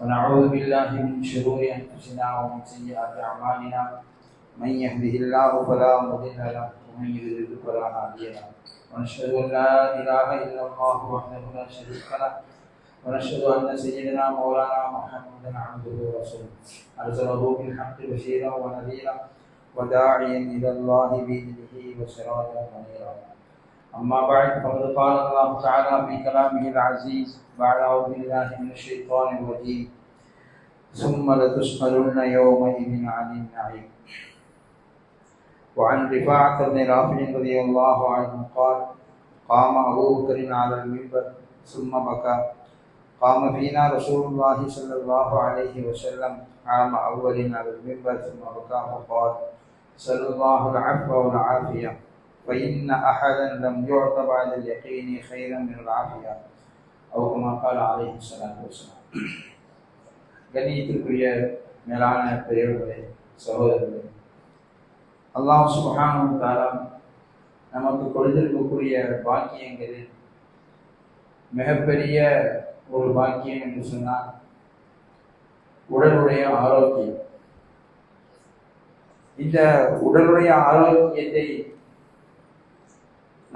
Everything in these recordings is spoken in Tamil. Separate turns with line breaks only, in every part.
ونعوذ بالله من شرور أنفسنا ومن سيئات أعمالنا. من يهده الله فلا مضل له ومن يضلل فلا هادي له. ونشهد أن لا إله إلا الله وحده لا شريك له. ونشهد أن سيدنا مولانا محمدا عبده ورسوله. أرسله بالحق بشيرا ونذيرا وداعيا إلى الله بإذنه وسراجا منيرا. أما بعد فقد قال الله تعالى في كلامه العزيز بعد أعوذ بالله من الشيطان الرجيم. ثم لتسألن يومئذ عن النعيم. وعن رفاعة بن رافع رضي الله عنه قال قام أبو بكر على المنبر ثم بكى. قام فينا رسول الله صلى الله عليه وسلم عام أول على المنبر ثم بكى وقال صلى الله العفو والعافية. فإن أحدا لم يعط بعد اليقين خيرا من العافية أو كما قال عليه الصلاة والسلام கண்ணியத்திற்குரிய மேலான பெரியவர்களே சகோதரர்களே அல்லாஹ் சுபஹானு தாரா நமக்கு கொடுத்திருக்கக்கூடிய பாக்கியங்களில் மிகப்பெரிய ஒரு பாக்கியம் என்று சொன்னால் உடலுடைய ஆரோக்கியம் இந்த உடலுடைய ஆரோக்கியத்தை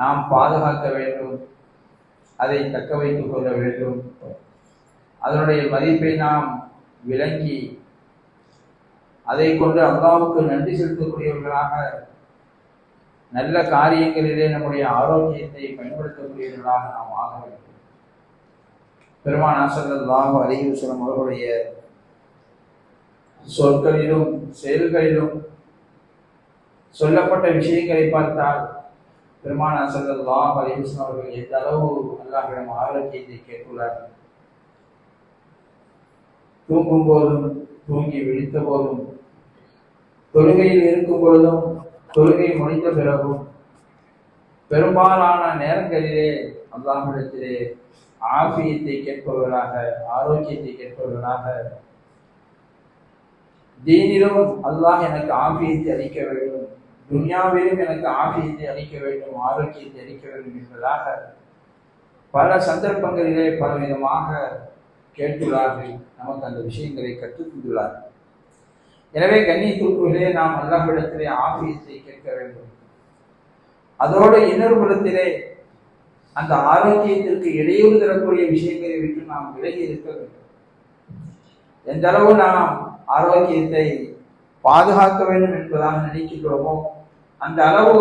நாம் பாதுகாக்க வேண்டும் அதை தக்க வைத்துக் கொள்ள வேண்டும். அதனுடைய மதிப்பை நாம் விளங்கி அதை கொண்டு அல்லாவுக்கு நன்றி செலுத்தக்கூடியவர்களாக நல்ல காரியங்களிலே நம்முடைய ஆரோக்கியத்தை பயன்படுத்தக்கூடியவர்களாக நாம் ஆக வேண்டும். பெருமான் சல்லல்லாஹு அலைஹி அவர்களுடைய சொற்களிலும் செயல்களிலும் சொல்லப்பட்ட விஷயங்களை பார்த்தால் பெருமான சல்லல்லாஹு அலைஹி அவர்கள் எந்த அளவு அல்லாஹிடம் ஆரோக்கியத்தை கேட்டுள்ளார்கள் தூங்கும் போதும் தூங்கி விழித்த போதும் தொழுகையில் இருக்கும் பொழுதும் தொழுகை முடித்த பிறகும் பெரும்பாலான நேரங்களிலே அல்லாஹிடத்திலே ஆபியத்தை கேட்பவர்களாக ஆரோக்கியத்தை கேட்பவர்களாக தீனிலும் அல்லாஹ் எனக்கு ஆபியத்தை அளிக்க வேண்டும். துன்யாவிலும் எனக்கு ஆகியத்தை அளிக்க வேண்டும் ஆரோக்கியத்தை அளிக்க வேண்டும் என்பதாக பல சந்தர்ப்பங்களிலே பலவிதமாக கேட்டுள்ளார்கள். நமக்கு அந்த விஷயங்களை கற்றுக்கொண்டுள்ளார்கள் தந்துள்ளார்கள் எனவே கண்ணியத்துக்குள்ளே நாம் அல்லாஹிடத்திலே ஆபியத்தை கேட்க வேண்டும். அதோடு இன்னொரு புறத்திலே அந்த ஆரோக்கியத்திற்கு இடையூறு தரக்கூடிய விஷயங்களை விட்டு நாம் விலகி இருக்க வேண்டும். எந்த அளவு நாம் ஆரோக்கியத்தை பாதுகாக்க வேண்டும் என்பதாக நினைக்கின்றோமோ அந்த அளவு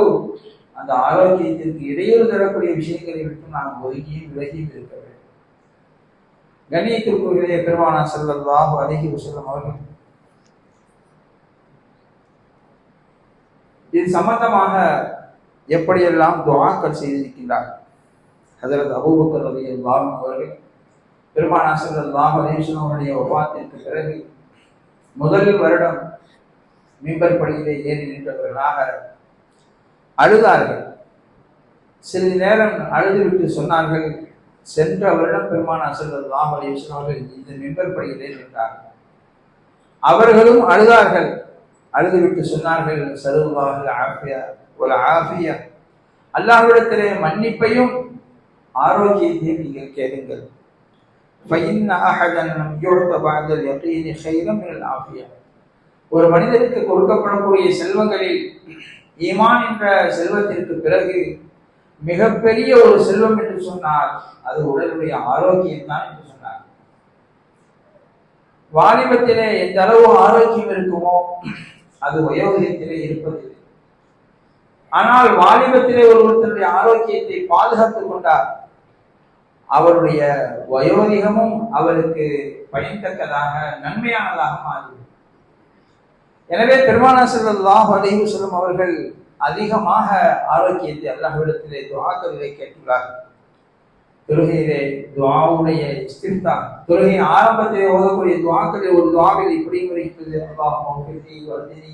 அந்த ஆரோக்கியத்திற்கு இடையூறு தரக்கூடிய விஷயங்களை விட்டு நாம் ஒதுக்கியும் விலகியும் இருக்க வேண்டும். கண்ணியத்திற்குரிய பெருமானா செல்லல்லாஹு அழகி செல்லும் அவர்கள் இது சம்பந்தமாக எப்படியெல்லாம் துவாக்கள் செய்திருக்கின்றார்? அதற்கு அபூபக்கர் ரவி அல்லாஹ் அவர்கள் பெருமானா சல்லாஹ் அலேஸ்வரம் அவருடைய பிறகு முதல் வருடம் மீன்பர் படியிலே ஏறி நின்றவர்களாக அழுதார்கள் சிறிது நேரம் அழுதுவிட்டு சொன்னார்கள் சென்ற வருடம் பெருமானா சல்லாஹ் அலேஸ்வரம் அவர்கள் இந்த மீன்பர் படியிலே நின்றார்கள் அவர்களும் அழுதார்கள் அழுதுவிட்டு சொன்னார்கள் சருவாக ஆஃபியா ஒரு ஆஃபியா அல்லாஹ்விடத்திலே மன்னிப்பையும் ஆரோக்கியத்தை நீங்கள் கேளுங்கள் فإن أحدا لم يعط بعد اليقين خيرا من العافية ஒரு மனிதனுக்கு கொடுக்கப்படக்கூடிய செல்வங்களில் ஈமான் என்ற செல்வத்திற்கு பிறகு மிகப்பெரிய ஒரு செல்வம் என்று சொன்னால் அது உடலுடைய ஆரோக்கியம் தான் என்று சொன்னார். வாலிபத்திலே எந்த அளவு ஆரோக்கியம் இருக்குமோ அது வயோதிகத்திலே இருப்பதில்லை. ஆனால் வாலிபத்திலே ஒருவருடைய ஆரோக்கியத்தை பாதுகாத்துக் கொண்டார். அவருடைய வயோதிகமும் அவருக்கு பயன்தக்கதாக நன்மையானதாக மாறிவிடும். எனவே பெருமானா செல்லாஹ் அலைஹி செல்லும் அவர்கள் அதிகமாக ஆரோக்கியத்தை அல்லாஹ்விடத்திலே துவாக்கவில்லை கேட்டுள்ளார்கள். தொழுகையிலே துவாவுடைய இஸ்திஃப்தா தொழுகை ஆரம்பத்திலே ஓதக்கூடிய துவாக்களை ஒரு துவாவில் இப்படி இருக்கிறது அல்லாஹ் வர்தினி.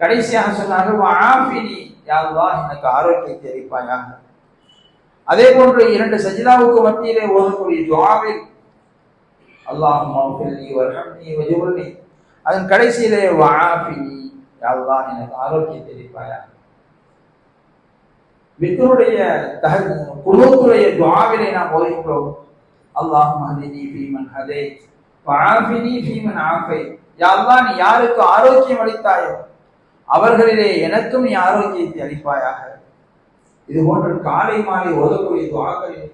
கடைசியாக சொன்னார்கள் வாஃபினி யாருவா எனக்கு ஆரோக்கியத்தை அளிப்பாயாக அதே போன்று இரண்டு சஜிதாவுக்கு மத்தியிலே ஓதக்கூடிய துவாவில் அல்லாஹ் மௌஃபினி வர்ஹம்னி வஜுர்னி அதன் கடைசியிலே வஆஃபினி யா எனக்கு ஆரோக்கியத்தை தெரிவிப்பாயா வித்தருடைய தக குழுத்துடைய துவாவிலே நாம் ஓதுகிறோம் அல்லாஹ் மஹதினி பீமன் ஹதே வாபினி பீமன் ஆஃபை யா நீ யாருக்கு ஆரோக்கியம் அளித்தாயோ அவர்களிலே எனக்கும் நீ ஆரோக்கியத்தை அளிப்பாயாக? இது போன்ற காலை மாலை ஓதக்கூடிய துவாக்களில்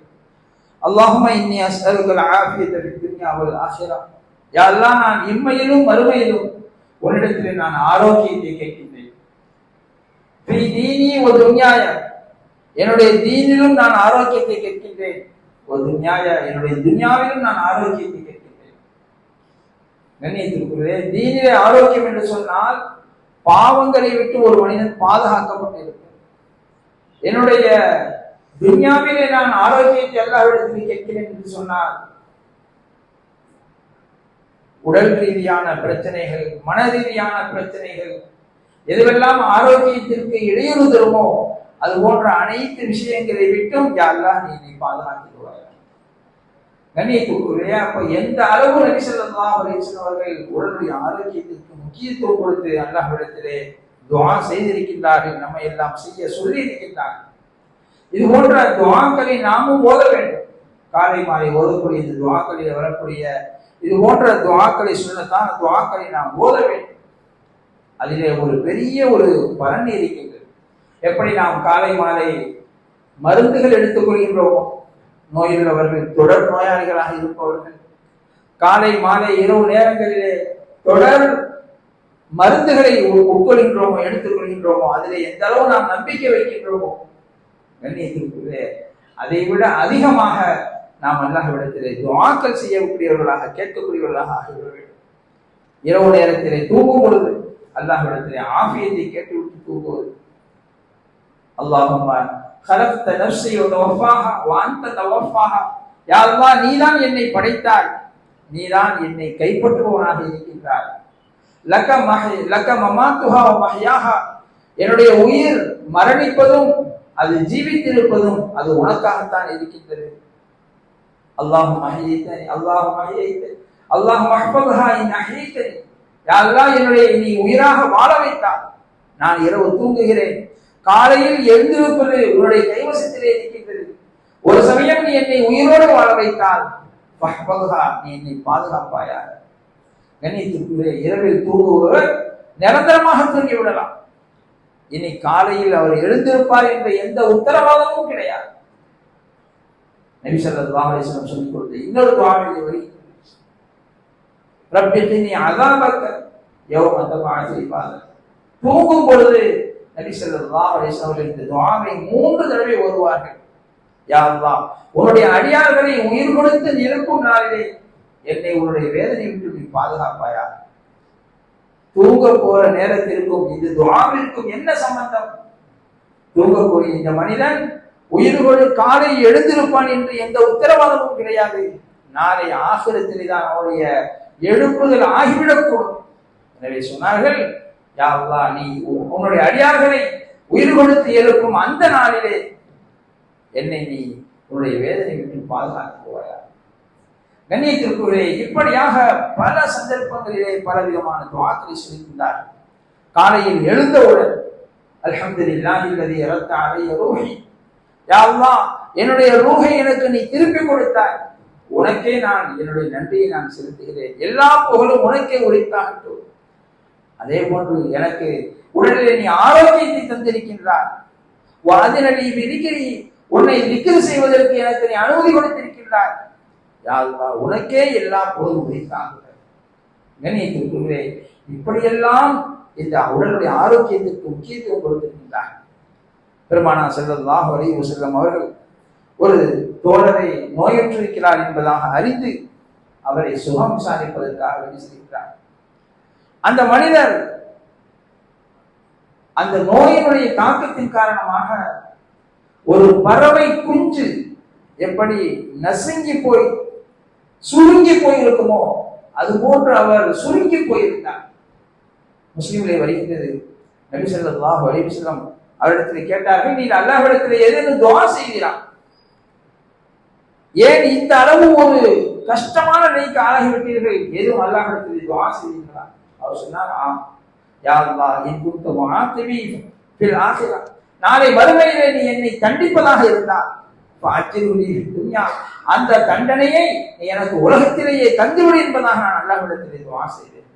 அல்லாஹுமா இன்னி அஸ்அலுக்கல் ஆஃபியத்தை ஃபித் துன்யா அவள் ஆசிரா யாரெல்லாம் நான் இம்மையிலும் மறுமையிலும் உன்னிடத்திலே நான் ஆரோக்கியத்தை கேட்கின்றேன். ஃபீ தீனி துன்யாய என்னுடைய தீனிலும் நான் ஆரோக்கியத்தை கேட்கின்றேன். ஒரு துன்யாய என்னுடைய துன்யாவிலும் நான் ஆரோக்கியத்தை கேட்கின்றேன். கண்ணியத்திற்குள்ளே தீனிலே ஆரோக்கியம் என்று சொன்னால் பாவங்களை விட்டு ஒரு மனிதன் பாதுகாக்கப்பட்டிருக்கிறார் என்னுடைய துன்யாவிலே நான் ஆரோக்கியத்தை எல்லாவிடத்திலும் கேட்கிறேன் என்று சொன்னால் உடல் ரீதியான பிரச்சனைகள் மன ரீதியான பிரச்சனைகள் எதுவெல்லாம் ஆரோக்கியத்திற்கு இடையூறு தருமோ அது போன்ற அனைத்து விஷயங்களை விட்டும் யாரெல்லாம் நீ நீ பாதுகாத்துடுவாய் கண்ணியத்துக்குரிய அப்ப எந்த அளவு நபிசல்லா ஸல்லல்லாஹு அவர்கள் உடலுடைய ஆரோக்கியத்திற்கு முக்கியத்துவம் கொடுத்து அல்லாஹ்விடத்திலே துவா செய்திருக்கின்றார்கள் நம்ம எல்லாம் செய்ய சொல்லி இருக்கின்றார்கள் இது போன்ற துவாக்களை நாமும் ஓத வேண்டும். காலை மாலை ஓதக்கூடிய இந்த துவாக்களில் வரக்கூடிய இது போன்ற துவாக்களை சொல்லத்தான் துவாக்களை நாம் ஓத வேண்டும். அதிலே ஒரு பெரிய ஒரு பலன் இருக்கின்றது. எப்படி நாம் காலை மாலை மருந்துகள் எடுத்துக்கொள்கின்றோமோ நோயுள்ளவர்கள் தொடர் நோயாளிகளாக இருப்பவர்கள். காலை மாலை இரவு நேரங்களிலே தொடர் மருந்துகளை உட்கொள்கின்றோமோ எடுத்துக்கொள்கின்றோமோ அதிலே எந்த அளவு நாம் நம்பிக்கை வைக்கின்றோமோ? கண்ணியத்திற்குள்ளே. அதை விட அதிகமாக நாம் அல்லாஹ்விடத்திலே துவாக்கள் செய்யக்கூடியவர்களாக கேட்கக்கூடியவர்களாக ஆகிவிட இரவு நேரத்திலே தூங்கும் பொழுது அல்லாஹ்விடத்திலே ஆபியத்தை கேட்டுவிட்டு தூங்குவது. அல்லாஹுமா கலப்த நப்சை தவஃபாகா வாந்த தவஃபாகா யாழ்வா நீதான் என்னை படைத்தாய். நீதான் என்னை கைப்பற்றுபவனாக இருக்கின்றாய். லக்க மஹை லக்க மமாத்துஹா மஹியாகா என்னுடைய உயிர் மரணிப்பதும் அது ஜீவித்திருப்பதும் அது உனக்காகத்தான் இருக்கின்றது. அல்லாஹ் மஹியத்தனி அல்லாஹ் மஹியத்தனி அல்லாஹ் அஹ்பதுஹா இன் அஹீத்தனி யா என்னுடைய நீ உயிராக வாழ வைத்தார் நான் இரவு தூங்குகிறேன் காலையில் எழுந்திருப்பது உன்னுடைய கைவசத்திலே இருக்கின்றது ஒரு சமயம் நீ என்னை உயிரோடு வாழ வைத்தால் ஃபஹ்பதுஹா, நீ என்னை பாதுகாப்பாயாக கண்ணியத்திற்குள்ளே இரவில் தூங்குபவர் நிரந்தரமாக தூங்கி விடலாம் இனி காலையில் அவர் எழுந்திருப்பார் என்ற எந்த உத்தரவாதமும் கிடையாது நபி ஸல்லல்லாஹு சொல்லிக் கொடுத்த இன்னொரு வரி வருகிறது ரப்பி கினி அஸாபக யௌம தபஅத் இபாதக் தூங்கும் பொழுது அவர்கள் இந்த துஆவை மூன்று தடவை வருவார்கள் யா உன்னுடைய அடியார்களை உயிர் கொடுத்து நிரப்பும் நாளிலே என்னை உன்னுடைய வேதனை விட்டு நீ பாதுகாப்பாயா? தூங்க போற நேரத்திற்கும் இது துவாவிற்கும் என்ன சம்பந்தம்? தூங்கக்கூடிய இந்த மனிதன் உயிரோடு காலை எழுந்திருப்பான் என்று எந்த உத்தரவாதமும் கிடையாது. நாளை ஆசிரத்திலே தான் அவருடைய எழுப்புதல் ஆகிவிடக்கூடும். எனவே சொன்னார்கள் யாவா நீ உ- உன்னுடைய அடியார்களை உயிர் கொடுத்து எழுப்பும் அந்த நாளிலே என்னை நீ உன்னுடைய வேதனை விட்டு பாதுகாத்து போவாயா கண்ணியத்திற்குள்ளே இப்படியாக பல சந்தர்ப்பங்களிலே பல விதமான துவாக்களை சொல்லியிருந்தார் காலையில் எழுந்தவுடன் அல்ஹம்துலில்லாஹி அல்லதி ரத்த அலைய ரோஹி யா என்னுடைய ரூகை எனக்கு நீ திருப்பி கொடுத்தாய். உனக்கே நான் என்னுடைய நன்றியை நான் செலுத்துகிறேன். எல்லா புகழும் உனக்கே உரித்தாகட்டும். அதே போன்று எனக்கு உடலிலே நீ ஆரோக்கியத்தை தந்திருக்கின்றாய். வாதினடி விதிக்கிறி உன்னை விக்கிரி செய்வதற்கு எனக்கு நீ அனுமதி கொடுத்திருக்கின்றாய். யாழ்வா உனக்கே எல்லா புகழும் உரித்தாகுகிறது கண்ணியத்திற்குள்ளே இப்படியெல்லாம் இந்த உடலுடைய ஆரோக்கியத்திற்கு முக்கியத்துவம் கொடுத்திருக்கின்றார் பெருமானா ஸல்லல்லாஹு அலைஹி செல்லம் அவர்கள் ஒரு தோழரை நோயற்றிருக்கிறார் என்பதாக அறிந்து அவரை சுகம் விசாரிப்பதற்காக செய்கிறார் அந்த மனிதர் அந்த நோயினுடைய தாக்கத்தின் காரணமாக ஒரு பறவை குஞ்சு எப்படி நசுங்கி போய் சுருங்கி போயிருக்குமோ அது போன்று அவர் சுருங்கி போயிருந்தார். முஸ்லிம்களை வருகின்றது. நபி ஸல்லல்லாஹு அலைஹி அவரிடத்தில் கேட்டார்கள் நீ அல்லாஹிடத்தில் எதேனும் துவா செய்கிறான் ஏன் இந்த அளவு ஒரு கஷ்டமான நிலைக்கு ஆளாகிவிட்டீர்கள்? எதுவும் அல்லாஹிடத்தில் துவா செய்வீர்களா அவர் சொன்னார் ஆம். யா என் குறித்த குன்த முஆத்திபி நாளை மறுமையிலே நீ என்னை தண்டிப்பதாக இருந்தால் துன்யா. அந்த தண்டனையை நீ எனக்கு உலகத்திலேயே தந்துவிடு என்பதாக நான் அல்லாஹ்விடத்தில் துஆ செய்தேன்.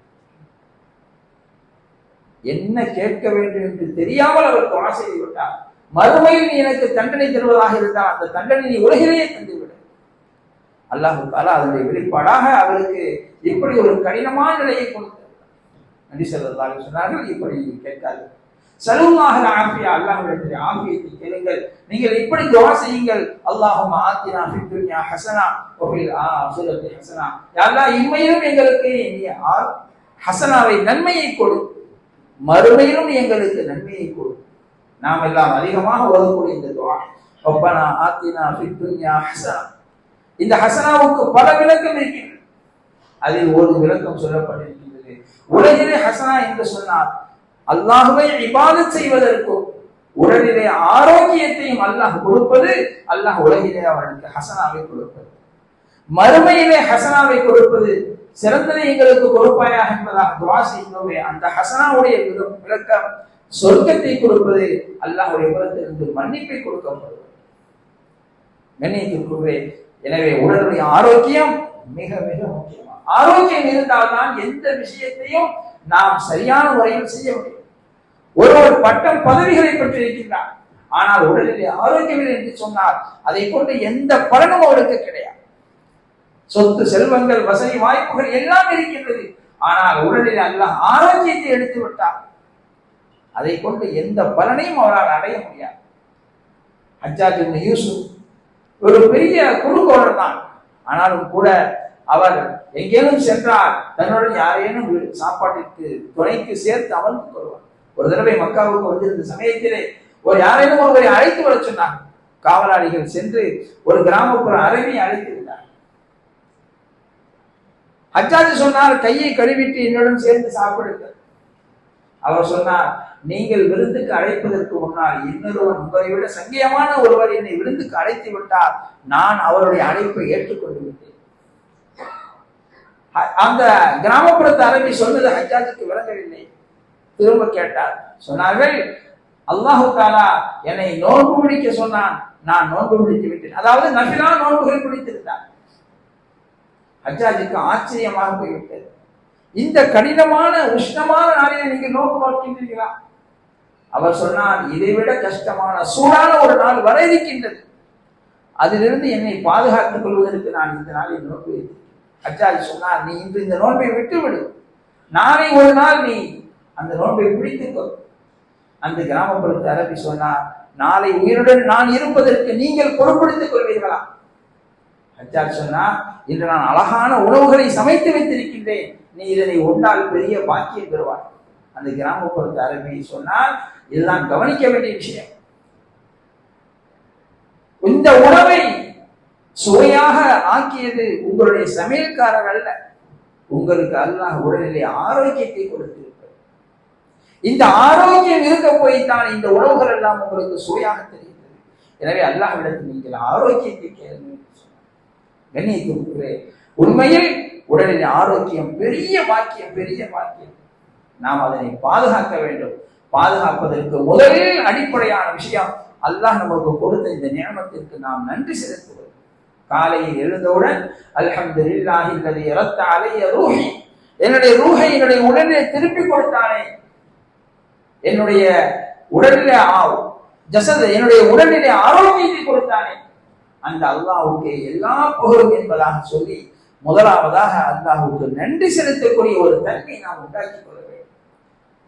என்ன கேட்க வேண்டும் என்று தெரியாமல் அவருக்கு ஆசையை விட்டார். மறுமையில் நீ எனக்கு தண்டனை தருவதாக இருந்தால் அந்த தண்டனை நீ உலகிலேயே தந்துவிட. அல்லாஹு தாலா அதனுடைய வெளிப்பாடாக அவருக்கு இப்படி ஒரு கடினமான நிலையை கொடுத்தார். நடி செல்வதாக சொன்னார்கள் இப்படி கேட்காது சலுவாக ஆஃபியா அல்லாஹிடத்தில் ஆஃபியத்தை கேளுங்கள். நீங்கள் இப்படி துவா செய்யுங்கள். அல்லாஹும் ஆத்தினா ஃபித்துன்யா ஹசனா ஒபில் ஆ ஹசனா. யாரா இம்மையிலும் எங்களுக்கு நீ ஹசனாவை நன்மையை கொடு. மறுமையிலும் எங்களுக்கு நன்மையை கொடு. நாம் எல்லாம் அதிகமாக ஓதக்கூடிய இந்த துவா. ஒப்பனா ஆத்தினா ஃபித் ஹசனா. இந்த ஹசனாவுக்கு பல விளக்கம் இருக்கின்றன அதில் ஒரு விளக்கம் சொல்லப்பட்டிருக்கின்றது. உலகிலே ஹசனா என்று சொன்னார் அல்லாஹுவை இபாதத் செய்வதற்கும் உடலிலே ஆரோக்கியத்தையும் அல்லாஹ் கொடுப்பது அல்லாஹ் உலகிலே அவனுக்கு ஹசனாவை கொடுப்பது. மறுமையிலே ஹசனாவை கொடுப்பது சிறந்ததை எங்களுக்கு கொடுப்பாயாக என்பதாக துவா செய்கிறோமே. அந்த ஹசனாவுடைய விளக்கம் சொர்க்கத்தை கொடுப்பது அல்லாஹுடைய புறத்திலிருந்து மன்னிப்பை கொடுக்கப்படுவது கண்ணியத்திற்குள்ளே எனவே உடலுடைய ஆரோக்கியம் மிக மிக முக்கியமா ஆரோக்கியம் இருந்தால்தான் எந்த விஷயத்தையும் நாம் சரியான முறையில் செய்ய முடியும். ஒருவர் பட்டம் பதவிகளை பெற்றிருக்கின்றார் ஆனால் உடலிலே ஆரோக்கியம் என்று சொன்னால் அதை கொண்டு எந்த பலனும் அவருக்கு கிடையாது. சொத்து செல்வங்கள் வசதி வாய்ப்புகள் எல்லாம் இருக்கின்றது. ஆனால் உடலில் அல்ல ஆரோக்கியத்தை எடுத்து விட்டார் அதை கொண்டு எந்த பலனையும் அவரால் அடைய முடியாது. ஹஜ்ஜாஜ் யூசுப் ஒரு பெரிய குறுக்கோளர் தான். ஆனாலும் கூட அவர் எங்கேனும் சென்றால் தன்னுடன் யாரேனும் சாப்பாட்டிற்கு துணைக்கு சேர்த்து அமர்ந்து கொள்வார். ஒரு தடவை மக்காவுக்கு வந்திருந்த சமயத்திலே ஒரு யாரேனும் ஒருவரை அழைத்து வர சொன்னார் காவலாளிகள் சென்று ஒரு கிராமப்புற அரவி அழைத்து அச்சாஜி சொன்னார் கையை கழுவிட்டு என்னுடன் சேர்ந்து சாப்பிடுங்கள். அவர் சொன்னார் நீங்கள் விருந்துக்கு அழைப்பதற்கு முன்னால் இன்னொருவன் உங்களை விட சங்கியமான ஒருவர் என்னை விருந்துக்கு அழைத்து விட்டார். நான் அவருடைய அழைப்பை ஏற்றுக்கொண்டு விட்டேன். அ- அந்த கிராமப்புறத்து அரபி சொன்னது ஹஜாஜுக்கு விளங்கவில்லை. திரும்ப கேட்டார் சொன்னார்கள் அல்லாஹு தாலா என்னை நோன்பு பிடிக்க சொன்னான். நான் நோன்பு பிடித்து விட்டேன். அதாவது நபிலா நோன்புகள் பிடித்திருந்தார் ஹஜ்ஜாஜுக்கு ஆச்சரியமாக போய்விட்டது. இந்த கடினமான உஷ்ணமான நாளில் நீங்க நோன்பு நோக்கின்றீர்களா? அவர் சொன்னார் இதைவிட கஷ்டமான சூடான ஒரு நாள் வர இருக்கின்றது. அதிலிருந்து என்னை பாதுகாத்துக் கொள்வதற்கு நான் இந்த நாளில் நோன்பு அச்சாஜி ஹஜ்ஜாஜ் சொன்னார் நீ இன்று இந்த நோன்பை விட்டுவிடு. நாளை ஒரு நாள் நீ அந்த நோன்பை பிடித்துக்கொள். அந்த கிராமப்புறத்து அரபி சொன்னார் நாளை உயிருடன் நான் இருப்பதற்கு நீங்கள் பொறுப்படுத்திக் கொள்வீர்களா? ஹஜ்ஜாஜ் சொன்னா இன்று நான் அழகான உணவுகளை சமைத்து வைத்திருக்கின்றேன். நீ இதனை உண்டால் பெரிய பாக்கியம் பெறுவாய். அந்த கிராமப்புறத்து அரபி சொன்னால் இதெல்லாம் கவனிக்க வேண்டிய விஷயம். இந்த உணவை சுவையாக ஆக்கியது உங்களுடைய சமையல்காரர் அல்ல. உங்களுக்கு அல்லாஹ் உடல்நிலை ஆரோக்கியத்தை கொடுத்திருக்கிறது இந்த ஆரோக்கியம் இருக்க போய்தான் இந்த உணவுகள் எல்லாம் உங்களுக்கு சுவையாக தெரிகிறது. எனவே அல்லாஹ்விடத்தில் நீங்கள் ஆரோக்கியத்தை கேளுங்கள். என்று சொன்னார். உண்மையில் உடலின் ஆரோக்கியம் பெரிய பாக்கியம் பெரிய பாக்கியம். நாம் அதனை பாதுகாக்க வேண்டும். பாதுகாப்பதற்கு முதலில் அடிப்படையான விஷயம் அல்லாஹ் நமக்கு கொடுத்த இந்த நியமத்திற்கு நாம் நன்றி செலுத்துவது காலையில் எழுந்தவுடன் அல்ஹம்துலில்லாஹி அல்லதி இறத்த அலைய ரூஹி. என்னுடைய ரூஹை என்னுடைய உடனே திருப்பி கொடுத்தானே. என்னுடைய உடலிலே ஆ- ஜசத் என்னுடைய உடலிலே ஆரோக்கியத்தை கொடுத்தானே. அந்த அல்லாஹுக்கு எல்லா புகழும் என்பதாக சொல்லி முதலாவதாக அல்லாஹுக்கு நன்றி செலுத்தக்கூடிய ஒரு தன்மை நாம் உண்டாக்கி கொள்ள வேண்டும்.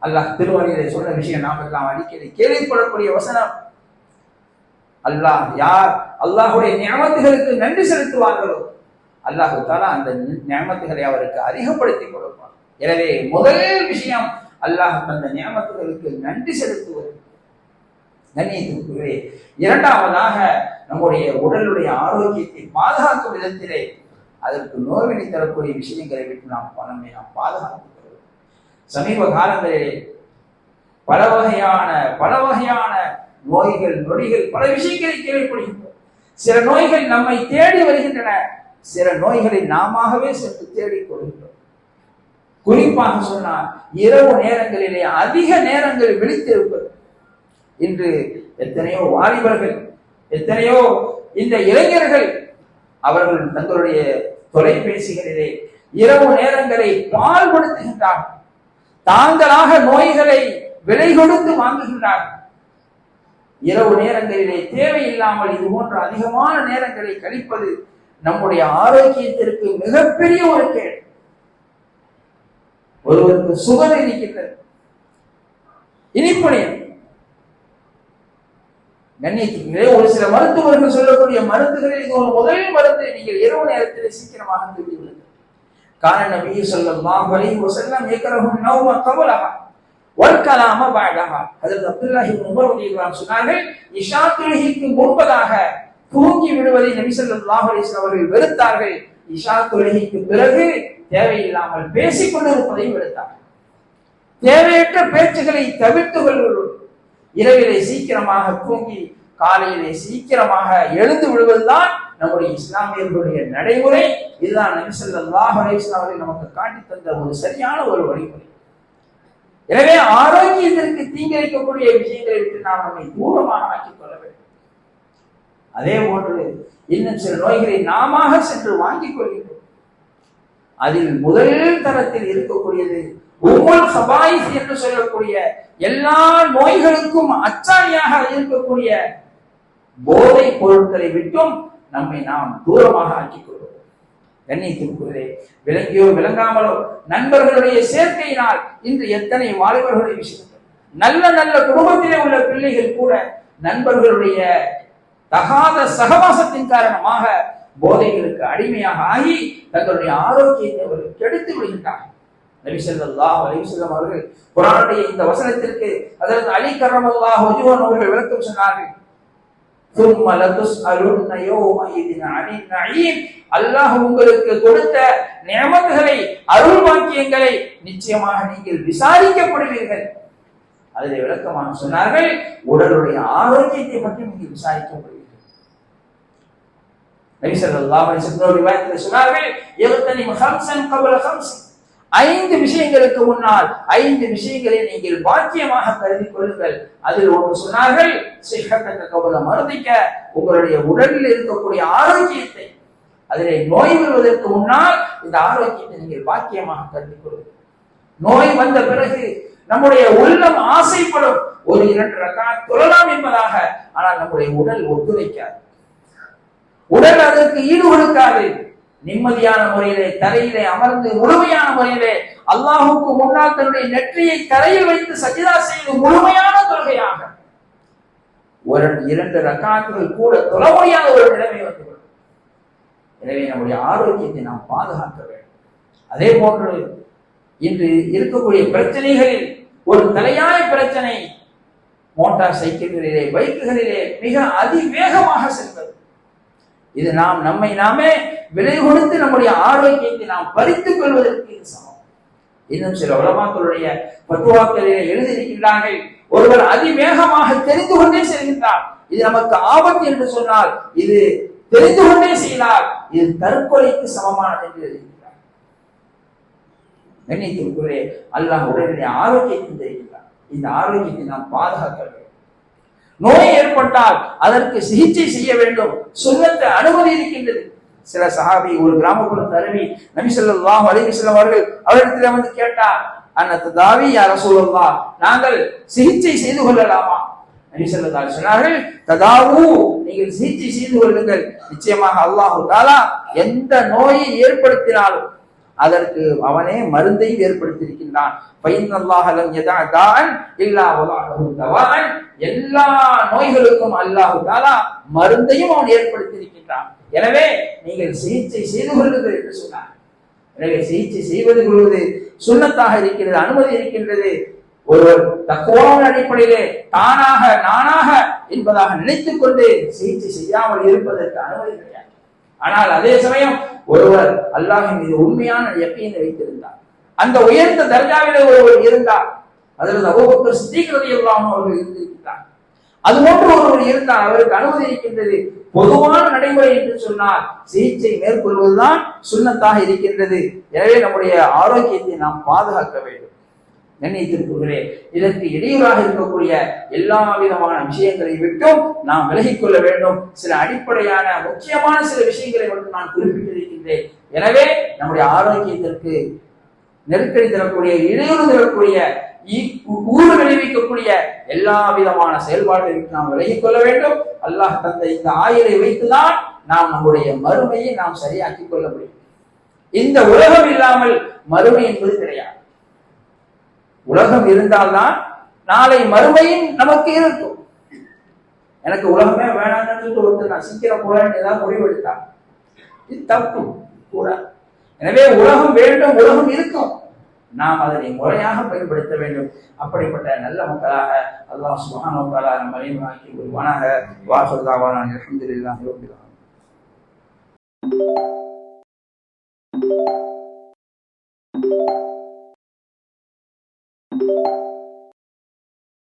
அல்லாஹ் திருவள்ளியிலே சொல்ற விஷயம் நாம் எல்லாம் அடிக்கடி கேள்விப்படக்கூடிய வசனம். அல்லாஹ் யார்? அல்லாஹுடைய நியமத்துகளுக்கு நன்றி செலுத்துவார்களோ? அல்லாஹு தாலா அந்த நியமத்துகளை அவருக்கு அதிகப்படுத்தி கொடுப்பார் எனவே முதல் விஷயம் அல்லாஹ் அந்த நியமத்துகளுக்கு நன்றி செலுத்துவது. கண்ணியத்திற்குரிய இரண்டாவதாக நம்முடைய உடலுடைய ஆரோக்கியத்தை பாதுகாக்கும் விதத்திலே அதற்கு நோய்வினை தரக்கூடிய விஷயங்களை விட்டு நாம் பணமே நாம் பாதுகாத்துக்கிறோம் சமீப காலங்களிலே பல வகையான பல வகையான நோய்கள் நொடிகள் பல விஷயங்களை கேள்விப்படுகின்றோம். சில நோய்கள் நம்மை தேடி வருகின்றன. சில நோய்களை நாமவே சென்று தேடிக் கொள்கின்றோம். குறிப்பாக சொன்னால் இரவு நேரங்களிலே அதிக நேரங்கள் விழித்திருப்பது. இன்று எத்தனையோ வாலிபர்கள் எத்தனையோ இந்த இளைஞர்கள் அவர்கள் தங்களுடைய தொலைபேசிகளிலே இரவு நேரங்களை பால்படுத்துகின்றார்கள் தாங்களாக நோய்களை விலை கொடுத்து வாங்குகின்றார்கள் இரவு நேரங்களிலே தேவையில்லாமல் இது போன்ற அதிகமான நேரங்களை கழிப்பது நம்முடைய ஆரோக்கியத்திற்கு மிகப்பெரிய ஒரு கேள் ஒருவருக்கு சுகம் இருக்கின்றது. இனிப்புடைய கண்ணியத்திலே ஒரு சில மருத்துவர்கள் சொல்லக்கூடிய மருந்துகளில் இது ஒரு முதல் மருந்து நீங்கள் இரவு நேரத்தில் சீக்கிரமாக தூங்கிவிடுங்கள் காரண நபி சொல்லலாம் அலைஹி வஸல்லம் யக்ரஹு நௌம கபலஹா வல் கலாம பஅதஹா அப்துல்லாஹி இப்னு உமர் ரலியல்லாஹு சொன்னார்கள் இஷா தொழுகைக்கு முன்பதாக தூங்கி விடுவதை நபி ஸல்லல்லாஹு அலைஹி வஸல்லம் அவர்கள் வெறுத்தார்கள். இஷா தொழுகைக்கு பிறகு தேவையில்லாமல் பேசிக் கொண்டிருப்பதை வெறுத்தார்கள். தேவையற்ற பேச்சுகளை தவிர்த்து கொள்வதோடு இரவிலே சீக்கிரமாக தூங்கி காலையிலே சீக்கிரமாக எழுந்து விடுவதுதான் நம்முடைய இஸ்லாமியர்களுடைய நடைமுறை. இதுதான் நபிசல்லாஹ் அலைஹிஸ்ஸலாம் அவர்கள் நமக்கு காட்டி தந்த ஒரு சரியான ஒரு வழிமுறை. எனவே ஆரோக்கியத்திற்கு தீங்கிழைக்கக்கூடிய விஷயங்களை விட்டு நாம் நம்மை தூரமாக ஆக்கிக் கொள்ள வேண்டும். அதே போன்று இன்னும் சில நோய்களை நாம சென்று வாங்கிக் கொள்கின்றோம். அதில் முதல் தரத்தில் இருக்கக்கூடியது உம்முல் சபாயிஸ் என்று சொல்லக்கூடிய எல்லா நோய்களுக்கும் அச்சாணியாக இருக்கக்கூடிய போதை பொருட்களை விட்டும் நம்மை நாம் தூரமாக ஆக்கிக் கொள்வோம். கண்ணியத்திற்குள்ளே விளங்கியோ விளங்காமலோ நண்பர்களுடைய சேர்க்கையினால் இன்று எத்தனை வாலிபர்களுடைய விஷயங்கள். நல்ல நல்ல குடும்பத்திலே உள்ள பிள்ளைகள் கூட நண்பர்களுடைய தகாத சகவாசத்தின் காரணமாக போதைகளுக்கு அடிமையாக ஆகி தங்களுடைய ஆரோக்கியத்தை அவர்கள் கெடுத்து விடுகின்றார்கள். நபிசல்லா அலிசல்லம் அவர்கள் குரானுடைய இந்த வசனத்திற்கு அதற்கு அலி கரம் அல்லாஹ் ஒஜுவன் அவர்கள் விளக்கம் சொன்னார்கள். அல்லாஹ் உங்களுக்கு கொடுத்த நியமங்களை அருள் வாக்கியங்களை நிச்சயமாக நீங்கள் விசாரிக்கப்படுவீர்கள். அதில் விளக்கமாக சொன்னார்கள் உடலுடைய ஆரோக்கியத்தை பற்றி நீங்கள் விசாரிக்கப்படுவீர்கள். நபிசல்லாஹ் சொன்னார்கள் எழுத்தனி ஹம்சன் கபல ஹம்ஸ் ஐந்து விஷயங்களுக்கு முன்னால் ஐந்து விஷயங்களை நீங்கள் பாக்கியமாக கருதி கொள்ளுங்கள். அதில் ஒன்று சொன்னார்கள் சிஹத்தக்க கபல மருதிக்க உங்களுடைய உடலில் இருக்கக்கூடிய ஆரோக்கியத்தை அதிலே நோய் வருவதற்கு முன்னால் இந்த ஆரோக்கியத்தை நீங்கள் பாக்கியமாக கருதி கொள்ளுங்கள். நோய் வந்த பிறகு நம்முடைய உள்ளம் ஆசைப்படும். ஒரு இரண்டு ரக்கான தொழலாம் என்பதாக ஆனால் நம்முடைய உடல் ஒத்துழைக்காது. உடல் அதற்கு ஈடு கொடுக்காது. நிம்மதியான முறையிலே தரையிலே அமர்ந்து முழுமையான முறையிலே அல்லாஹுக்கு முன்னால் தன்னுடைய நெற்றியை தரையில் வைத்து சஜிதா செய்து முழுமையான தொழுகையாக ஒரு இரண்டு ரக்காத்துகள் கூட தொழ முடியாத ஒரு நிலைமை வந்துவிடும் எனவே நம்முடைய ஆரோக்கியத்தை நாம் பாதுகாக்க வேண்டும். அதே போன்று இன்று இருக்கக்கூடிய பிரச்சனைகளில் ஒரு தலையாய பிரச்சனை மோட்டார் சைக்கிள்களிலே பைக்குகளிலே மிக அதிவேகமாக செல்வது. இது நாம் நம்மை நாமே விலை கொடுத்து நம்முடைய ஆரோக்கியத்தை நாம் பறித்துக் கொள்வதற்கு இது சமம். இன்னும் சில உலமாக்களுடைய பத்துவாக்களிலே எழுதியிருக்கின்றார்கள் ஒருவர் அதிவேகமாக தெரிந்து கொண்டே செல்கின்றார். இது நமக்கு ஆபத்து என்று சொன்னால் இது தெரிந்து கொண்டே செய்தார் இது தற்கொலைக்கு சமமானது என்று எழுதியிருக்கிறார். கண்ணியத்திற்குள்ளே அல்லாஹ் உடனடிய ஆரோக்கியத்தை தெரிவிக்கிறார். இந்த ஆரோக்கியத்தை நாம் பாதுகாக்க வேண்டும். நோய் ஏற்பட்டால் அதற்கு சிகிச்சை செய்ய வேண்டும். சுண்ணத்தை அனுமதி இருக்கின்றது. சில சஹாபி ஒரு கிராமப்புற தருவி நபிசல்லாம் ஸல்லல்லாஹு அலைஹி அவர்கள் அவரிடத்துல வந்து கேட்டா அன்னத்து தாவி யார சொல்லலாம் நாங்கள் சிகிச்சை செய்து கொள்ளலாமா? நபி சொன்னார்கள் ததாவு நீங்கள் சிகிச்சை செய்து கொள்ளுங்கள். நிச்சயமாக அல்லாஹ் தாலா எந்த நோயை ஏற்படுத்தினாலும் அதற்கு அவனே மருந்தை ஏற்படுத்தியிருக்கின்றான். எல்லா நோய்களுக்கும் அல்லாஹு தாலா மருந்தையும் அவன் ஏற்படுத்தியிருக்கின்றான். எனவே நீங்கள் சிகிச்சை செய்து கொள்ளுங்கள் என்று சொன்னார். எனவே சிகிச்சை செய்வது கொள்வது சுண்ணத்தாக இருக்கிறது அனுமதி இருக்கின்றது. ஒருவர் தக்குவாவின் அடிப்படையிலே தானாக நானாக என்பதாக நினைத்துக் கொண்டு சிகிச்சை செய்யாமல் இருப்பதற்கு அனுமதி கிடையாது. ஆனால் அதே சமயம் ஒருவர் அல்லாஹின் மீது உண்மையான யக்கீனை வைத்திருந்தார். அந்த உயர்ந்த தர்ஜாவிலே ஒருவர் இருந்தார். அதில் அபூபக்கர் சித்திகிறது அவர்கள் இருந்திருக்கிறார் அது போன்று ஒருவர் இருந்தால் அவருக்கு அனுமதி இருக்கின்றது. பொதுவான நடைமுறை என்று சொன்னால் சிகிச்சை மேற்கொள்வதுதான் சுண்ணத்தாக இருக்கின்றது. எனவே நம்முடைய ஆரோக்கியத்தை நாம் பாதுகாக்க வேண்டும். நினைத்திருக்கிறே இதற்கு இடையூறாக இருக்கக்கூடிய எல்லா விதமான விஷயங்களை விட்டும் நாம் விலகிக்கொள்ள வேண்டும். சில அடிப்படையான முக்கியமான சில விஷயங்களை மட்டும் நான் குறிப்பிட்டிருக்கின்றேன். எனவே நம்முடைய ஆரோக்கியத்திற்கு நெருக்கடி தரக்கூடிய இடையூறு தரக்கூடிய ஊறு விளைவிக்கக்கூடிய எல்லா விதமான செயல்பாடுகளுக்கு நாம் விலகிக் கொள்ள வேண்டும். அல்லாஹ் தந்த இந்த ஆயுளை வைத்துதான் நாம் நம்முடைய மறுமையை நாம் சரியாக்கி கொள்ள முடியும். இந்த உலகம் இல்லாமல் மறுமை என்பது கிடையாது. உலகம் இருந்தால்தான் நாளை மறுமையும் நமக்கு இருக்கும். எனக்கு உலகமே வேணாம்னு சொல்லிட்டு ஒருத்தர் நான் சீக்கிரம் போறேன்னு ஏதாவது முடிவெடுத்தான் இது தப்பு கூட. எனவே உலகம் வேண்டும் உலகம் இருக்கும். நாம் அதனை முறையாக பயன்படுத்த வேண்டும். அப்படிப்பட்ட நல்ல மக்களாக அல்லாஹ் சுகான மக்களாக தஆலா ஆக்கி உருவானாக. வாசல் அல்ஹம்துலில்லாஹி